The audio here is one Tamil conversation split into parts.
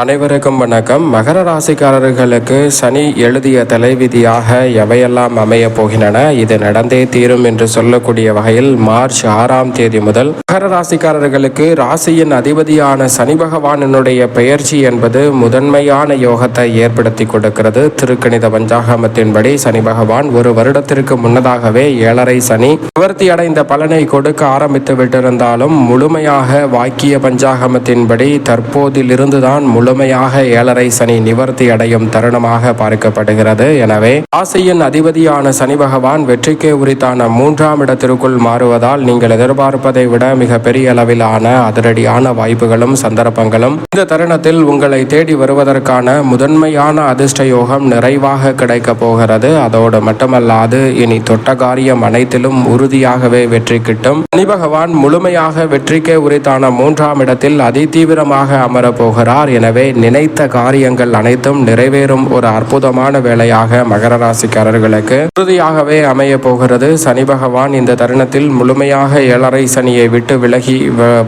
அனைவருக்கும் வணக்கம். மகர ராசிக்காரர்களுக்கு சனி எழுதிய தலைவிதியாக எவையெல்லாம் அமைய போகின்றன இது நடந்தே தீரும் என்று சொல்லக்கூடிய வகையில் மார்ச் ஆறாம் தேதி முதல் மகர ராசிக்காரர்களுக்கு ராசியின் அதிபதியான சனி பகவானினுடைய பெயர்ச்சி என்பது முதன்மையான யோகத்தை ஏற்படுத்தி கொடுக்கிறது. திருக்கணித பஞ்சாகமத்தின்படி சனி பகவான் ஒரு வருடத்திற்கு முன்னதாகவே ஏழரை சனி நிவர்த்தி அடைந்த பலனை கொடுக்க ஆரம்பித்து விட்டிருந்தாலும் முழுமையாக வாக்கிய பஞ்சாகமத்தின்படி தற்போதிலிருந்துதான் முழுமையாக ஏழரை சனி நிவர்த்தி அடையும் தருணமாக பார்க்கப்படுகிறது. எனவே ராசியின் அதிபதியான சனி பகவான் வெற்றிக்கே உரித்தான மூன்றாம் இடத்திற்குள் மாறுவதால் நீங்கள் எதிர்பார்ப்பதை விட மிக பெரிய அளவிலான அதிரடியான வாய்ப்புகளும் சந்தர்ப்பங்களும் இந்த தருணத்தில் உங்களை தேடி வருவதற்கான முதன்மையான அதிர்ஷ்ட யோகம் நிறைவாக கிடைக்க போகிறது. அதோடு மட்டுமல்லாது இனி தொட்ட காரியம் அனைத்திலும் உறுதியாகவே வெற்றி கிட்டும். சனி பகவான் முழுமையாக வெற்றிக்கே உரித்தான மூன்றாம் இடத்தில் அதிதீவிரமாக அமரப் போகிறார். எனவே நினைத்த காரியங்கள் அனைத்தும் நிறைவேறும் ஒரு அற்புதமான வேலையாக மகர ராசிக்காரர்களுக்கு. உறுதியாகவே அமைய போகிறது. சனி பகவான் இந்த தருணத்தில் முழுமையாக ஏழரை சனியை விட்டு விலகி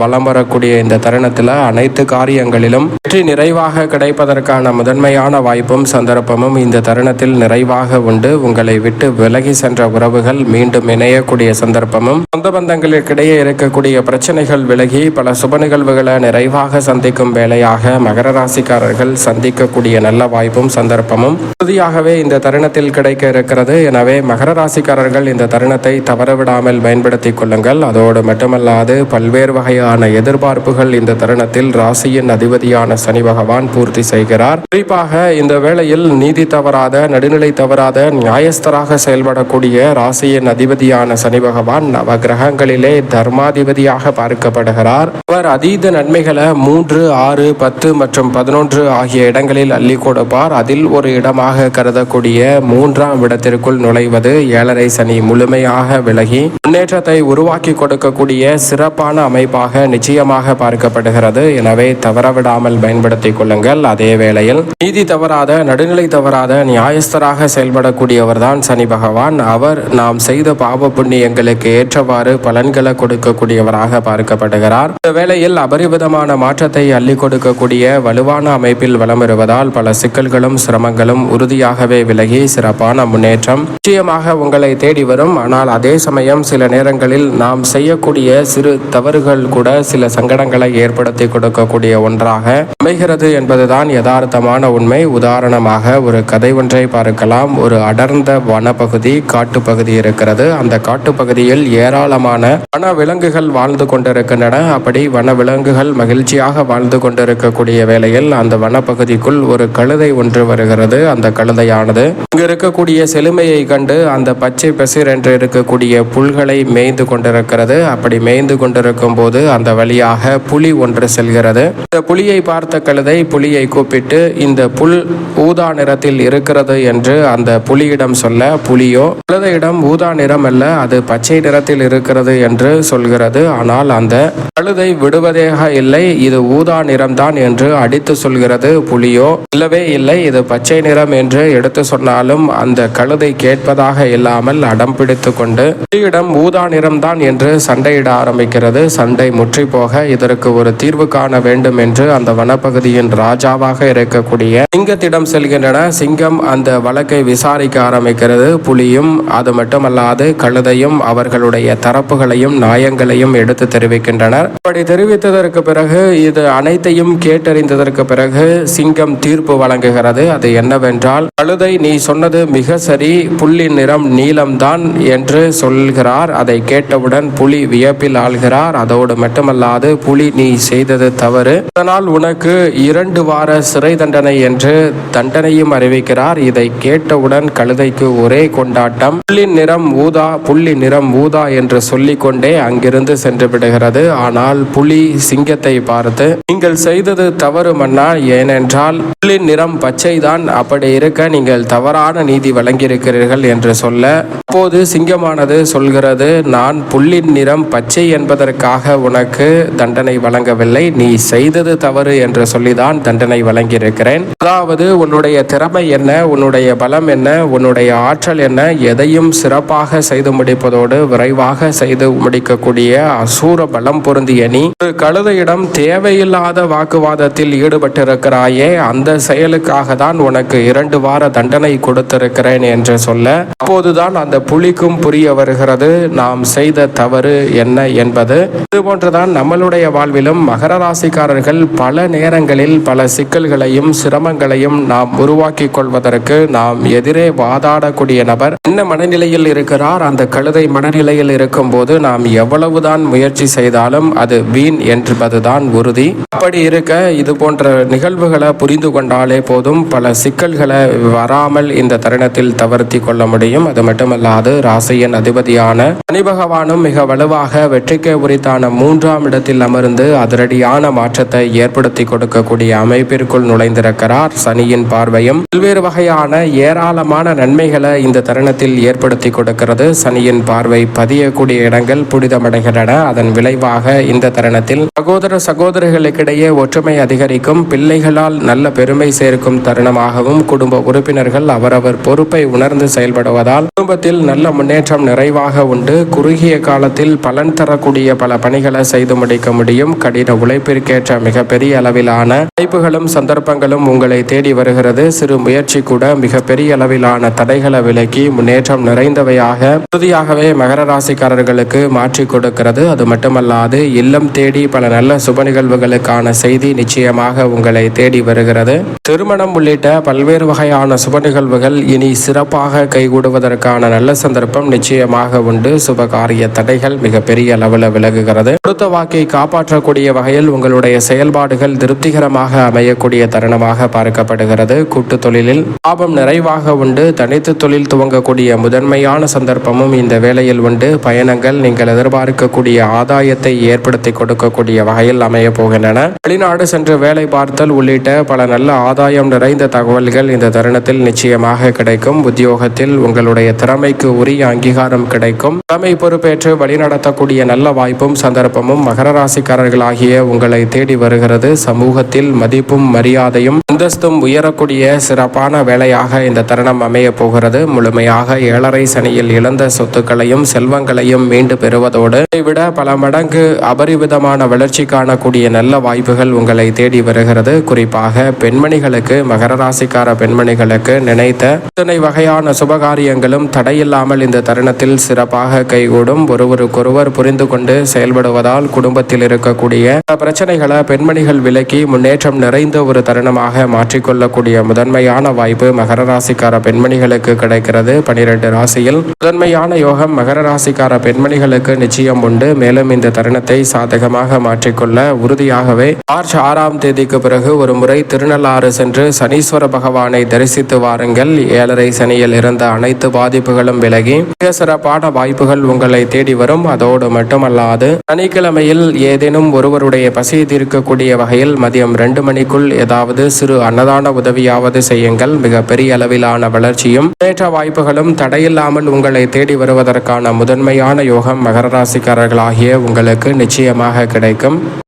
வலம் வரக்கூடிய இந்த தருணத்தில் அனைத்து காரியங்களிலும் வெற்றி நிறைவாக கிடைப்பதற்கான முதன்மையான வாய்ப்பும் சந்தர்ப்பமும் இந்த தருணத்தில் நிறைவாக உண்டு. உங்களை விட்டு விலகி சென்ற உறவுகள் மீண்டும் இணையக்கூடிய சந்தர்ப்பமும் சொந்த பந்தங்களுக்கிடையே இருக்கக்கூடிய பிரச்சனைகள் விலகி பல சுப நிகழ்வுகளை நிறைவாக சந்திக்கும் வேலையாக மகர ராசிக்காரர்கள் சந்திக்கக்கூடிய நல்ல வாய்ப்பும் சந்தர்ப்பமும். உறுதியாகவே இந்த தருணத்தில் கிடைக்க இருக்கிறது. எனவே மகர ராசிக்காரர்கள் இந்த தருணத்தை தவறவிடாமல் பயன்படுத்தி கொள்ளுங்கள். அதோடு மட்டுமல்லாது பல்வேறு வகையான எதிர்பார்ப்புகள் இந்த தருணத்தில் ராசியின் அதிபதியான சனி பகவான் பூர்த்தி செய்கிறார். குறிப்பாக இந்த வேளையில் நீதி தவறாத நடுநிலை தவறாத நியாயஸ்தராக செயல்படக்கூடிய ராசியின் அதிபதியான சனி பகவான் நவ கிரகங்களிலே தர்மாதிபதியாக பார்க்கப்படுகிறார். அவர் அதீத நன்மைகளை மூன்று ஆறு பத்து மற்றும் பதினொன்று ஆகிய இடங்களில் அள்ளி கொடுப்பார். அதில் ஒரு இடமாக கருதக்கூடிய மூன்றாம் இடத்திற்குள் நுழைவது ஏழரை சனி முழுமையாக விலகி முன்னேற்றத்தை உருவாக்கி கொடுக்கக்கூடிய சிறப்பான அமைப்பாக நிச்சயமாக பார்க்கப்படுகிறது. எனவே தவறவிடாமல் பயன்படுத்திக் கொள்ளுங்கள். அதே வேளையில் நீதி தவறாத நடுநிலை தவறாத நியாயஸ்தராக செயல்படக்கூடியவர்தான் சனி பகவான். அவர் நாம் செய்த பாவ புண்ணியங்களுக்கு ஏற்றவாறு பலன்களை கொடுக்கக்கூடியவராக பார்க்கப்படுகிறார். இந்த வேளையில் அபரிவிதமான மாற்றத்தை அள்ளி கொடுக்கக்கூடிய வலுவான அமைப்பில் வலம் வருவதால் பல சிக்கல்களும் சிரமங்களும் உறுதியாகவே விலகி சிறப்பான முன்னேற்றம் நிச்சயமாக உங்களை தேடி வரும். ஆனால் அதே சமயம் சில நேரங்களில் நாம் செய்யக்கூடிய சிறு தவறுகள் கூட சில சங்கடங்களை ஏற்படுத்தி கொடுக்கக்கூடிய ஒன்றாக அமைகிறது என்பதுதான் யதார்த்தமான உண்மை. உதாரணமாக ஒரு கதை ஒன்றை பார்க்கலாம். ஒரு அடர்ந்த வனப்பகுதி காட்டுப்பகுதி இருக்கிறது. அந்த காட்டுப்பகுதியில் ஏராளமான வன விலங்குகள் வாழ்ந்து கொண்டிருக்கின்றன. அப்படி வன விலங்குகள் மகிழ்ச்சியாக வாழ்ந்து கொண்டிருக்கக்கூடிய வேளையில் அந்த வனப்பகுதிக்குள் ஒரு கழுதை ஒன்று வருகிறது. அந்த கழுதையானது இங்கு இருக்கக்கூடிய செழுமையை கண்டு அந்த பச்சை பசிர் என்று இருக்கக்கூடிய புல்களை மேய்ந்து கொண்டிருக்கிறது. அப்படி மேய்ந்து கொண்டிருக்கும் போது அந்த வழியாக புலி ஒன்று செல்கிறது. இந்த புலியை பார்த்த கழுதை புலியை கூப்பிட்டு இந்த புல் ஊதா நிறத்தில் இருக்கிறது என்று அந்த புலியிடம் சொல்ல புலியோ கழுதையிடம் ஊதா நிறம் அல்ல அது பச்சை நிறத்தில் இருக்கிறது என்று சொல்கிறது. ஆனால் அந்த கழுதை விடுவதேக இல்லை இது ஊதா நிறம்தான் என்று அடித்து சொல்கிறது புலியோ இல்லவே இல்லை இது பச்சை நிறம் என்று எடுத்து சொன்னாலும் அந்த கழுதை கேட்பதாக இல்லாமல் அடம் பிடித்து கொண்டு புலியிடம் ஊதா நிறம்தான் என்று சண்டையிட ஆரம்பிக்கிறது. சண்டை முற்றி போக இதற்கு ஒரு தீர்வு காண வேண்டும் என்று அந்த வனப்பகுதியின் ராஜாவாக இருக்கக்கூடிய சிங்கத்திடம் செல்கின்றன. சிங்கம் அந்த வழக்கை விசாரிக்க ஆரம்பிக்கிறது. புலியும் அது மட்டுமல்லாது கழுதையும் அவர்களுடைய தரப்புகளையும் நியாயங்களையும் எடுத்து தெரிவிக்கின்றனர். அப்படி தெரிவித்ததற்கு பிறகு இது அனைத்தையும் கேட்டறிந்த கேட்டறிந்ததற்கு பிறகு சிங்கம் தீர்ப்பு வழங்குகிறது. அது என்னவென்றால் கழுதை நீ சொன்னது மிக சரி புல்லின் நிறம் நீலம்தான் என்று சொல்கிறார். அதை கேட்டவுடன் புலி வியப்பில் ஆள்கிறார். அதோடு மட்டுமல்லாது புலி நீ செய்தது தவறு. அதனால் உனக்கு இரண்டு வார சிறை தண்டனை என்று தண்டனையும் அறிவிக்கிறார். இதை கேட்டவுடன் கழுதைக்கு ஒரே கொண்டாட்டம் புல்லின் நிறம் ஊதா புள்ளி நிறம் ஊதா என்று சொல்லிக்கொண்டே அங்கிருந்து சென்று விடுகிறது. ஆனால் புலி சிங்கத்தை பார்த்து நீங்கள் செய்தது தவறு மன்னா ஏனென்றால் புல்லின் நிறம் பச்சைதான். அப்படி இருக்க நீங்கள் தவறான நீதி வழங்கியிருக்கிறீர்கள் என்று சொல்ல. அப்போது சிங்கமானது சொல்கிறது நான் புல்லின் நிறம் பச்சை என்பதற்காக உனக்கு தண்டனை வழங்கவில்லை. நீ செய்தது தவறு என்று சொல்லிதான் தண்டனை வழங்கியிருக்கிறேன். அதாவது உன்னுடைய திறமை என்ன? உன்னுடைய பலம் என்ன? உன்னுடைய ஆற்றல் என்ன? எதையும் சிறப்பாக செய்து முடிப்பதோடு விரைவாக செய்து முடிக்கக்கூடிய அசூர பலம் பொருந்திய நீ. ஒரு கழுதையிடம் தேவையில்லாத வாக்குவாதத்தில் செயலில் ஈடுபட்டிருக்கிறாயே அந்த செயலுக்காக தான் உனக்கு இரண்டு வார தண்டனை கொடுத்திருக்கிறேன் என்று சொல்ல அப்போதுதான் அந்த புலிக்கும் புரிய வருகிறது நாம் செய்த தவறு என்ன என்பது. இதுபோன்றுதான் நம்மளுடைய வாழ்விலும் மகர ராசிக்காரர்கள் பல நேரங்களில் பல சிக்கல்களையும் சிரமங்களையும் நாம் உருவாக்கி கொள்வதற்கு நாம் எதிரே வாதாடக்கூடிய நபர். என்ன மனநிலையில் இருக்கிறார்? அந்த கழுதை மனநிலையில் இருக்கும் போது நாம் எவ்வளவுதான் முயற்சி செய்தாலும் அது வீண் என்பதுதான் உறுதி. அப்படி இருக்க இது போன்ற நிகழ்வுகளை புரிந்து கொண்டாலே போதும். பல சிக்கல்களை வராமல் இந்த தருணத்தில் தவிர்த்தி கொள்ள முடியும். அது மட்டுமல்லாது ராசியின் அதிபதியான சனி பகவானும் மிக வலுவாக வெற்றிக்கு உரித்தான மூன்றாம் இடத்தில் அமர்ந்து அதிரடியான மாற்றத்தை ஏற்படுத்தி கொடுக்கக்கூடிய அமைப்பிற்குள் நுழைந்திருக்கிறார். சனியின் பார்வையும் பல்வேறு வகையான ஏராளமான நன்மைகளை இந்த தருணத்தில் ஏற்படுத்தி கொடுக்கிறது. சனியின் பார்வை பதியக்கூடிய இடங்கள் புனிதமடைகின்றன. அதன் விளைவாக இந்த தருணத்தில் சகோதர சகோதரிகளுக்கிடையே ஒற்றுமை அதிகரி அதிகரிக்கும் பிள்ளைகளால் நல்ல பெருமை சேர்க்கும் தருணமாகவும் குடும்ப உறுப்பினர்கள் அவரவர் பொறுப்பை உணர்ந்து செயல்படுவதால் குடும்பத்தில் நல்ல முன்னேற்றம் நிறைவாக உண்டு. குறுகிய காலத்தில் பலன் தரக்கூடிய பல பணிகளை செய்து முடிக்க முடியும். கடின உழைப்பிற்கேற்ற மிகப்பெரிய அளவிலான வாய்ப்புகளும் சந்தர்ப்பங்களும் உங்களை தேடி வருகிறது. சிறு முயற்சி கூட மிகப்பெரிய அளவிலான தடைகளை விலக்கி முன்னேற்றம் நிறைந்தவையாக உறுதியாகவே மகர ராசிக்காரர்களுக்கு மாற்றி கொடுக்கிறது. அது மட்டுமல்லாது இல்லம் தேடி பல நல்ல சுப நிகழ்வுகளுக்கான செய்தி நிச்சயமாக உங்களை தேடி வருகிறது. திருமணம் உள்ளிட்ட பல்வேறு வகையான சுப நிகழ்வுகள் இனி சிறப்பாக கைகூடுவதற்கான நல்ல சந்தர்ப்பம் நிச்சயமாக உண்டு. சுப காரிய தடைகள் மிகப்பெரிய அளவில் விலகுகிறது. கொடுத்த வாக்கை காப்பாற்றக்கூடிய வகையில் உங்களுடைய செயல்பாடுகள் திருப்திகரமாக அமையக்கூடிய தருணமாக பார்க்கப்படுகிறது. கூட்டு தொழிலில் லாபம் நிறைவாக உண்டு. தனித்து தொழில் துவங்கக்கூடிய முதன்மையான சந்தர்ப்பமும் இந்த வேளையில் உண்டு. பயணங்கள் நீங்கள் எதிர்பார்க்கக்கூடிய ஆதாயத்தை ஏற்படுத்தி கொடுக்கக்கூடிய வகையில் அமைய போகின்றன. வெளிநாடு சென்று வேலை பார்த்தல் உள்ளிட்ட பல நல்ல ஆதாயம் நிறைந்த தகவல்கள் இந்த தருணத்தில் நிச்சயமாக கிடைக்கும். உத்தியோகத்தில் உங்களுடைய திறமைக்கு உரிய அங்கீகாரம் கிடைக்கும். தலைமை பொறுப்பேற்று வழிநடத்தக்கூடிய நல்ல வாய்ப்பும் சந்தர்ப்பமும் மகர ராசிக்காரர்களாகிய உங்களை தேடி வருகிறது. சமூகத்தில் மதிப்பும் மரியாதையும் அந்தஸ்தும் உயரக்கூடிய சிறப்பான வேலையாக இந்த தருணம் அமைய போகிறது. முழுமையாக ஏழரை சனியில் இழந்த சொத்துக்களையும் செல்வங்களையும் மீண்டு பெறுவதோடு இதைவிட பல மடங்கு அபரிவிதமான வளர்ச்சி காணக்கூடிய நல்ல வாய்ப்புகள் உங்களை தேடி வருகிறது. குறிப்பாக பெண்மணிகளுக்கு மகர ராசிக்கார பெண்மணிகளுக்கு நினைத்த இத்தனை வகையான சுபகாரியங்களும் தடையில்லாமல் இந்த தருணத்தில் சிறப்பாக கைகூடும். ஒருவருக்கொருவர் புரிந்து கொண்டு செயல்படுவதால் குடும்பத்தில் இருக்கக்கூடிய பிரச்சனைகளை பெண்மணிகள் விலக்கி முன்னேற்றம் நிறைந்த ஒரு தருணமாக மாற்றிக்கொள்ளக்கூடிய முதன்மையான வாய்ப்பு மகர ராசிக்கார பெண்மணிகளுக்கு கிடைக்கிறது. பனிரெண்டு ராசியில் முதன்மையான யோகம் மகர ராசிக்கார பெண்மணிகளுக்கு நிச்சயம் உண்டு. மேலும் இந்த தருணத்தை சாதகமாக மாற்றிக்கொள்ள உறுதியாகவே மார்ச் ஆறாம் தேதிக்கு பிறகு ஒரு முறை திருநள்ளாறு சென்று சனீஸ்வர பகவானை தரிசித்து வாருங்கள். ஏழரை சனியில் இருந்த அனைத்து பாதிப்புகளும் விலகி மிக சிறப்பான வாய்ப்புகள் உங்களை தேடி வரும். அதோடு மட்டுமல்லாது சனிக்கிழமையில் ஏதேனும் ஒருவருடைய பசியை தீர்க்கக்கூடிய வகையில் மதியம் ரெண்டு மணிக்குள் ஏதாவது சிறு அன்னதான உதவியாவது செய்யுங்கள். மிக பெரிய அளவிலான வளர்ச்சியும் ஏற்ற வாய்ப்புகளும் தடையில்லாமல் உங்களை தேடி வருவதற்கான முதன்மையான யோகம் மகர ராசிக்காரர்களாகிய உங்களுக்கு நிச்சயமாக கிடைக்கும்.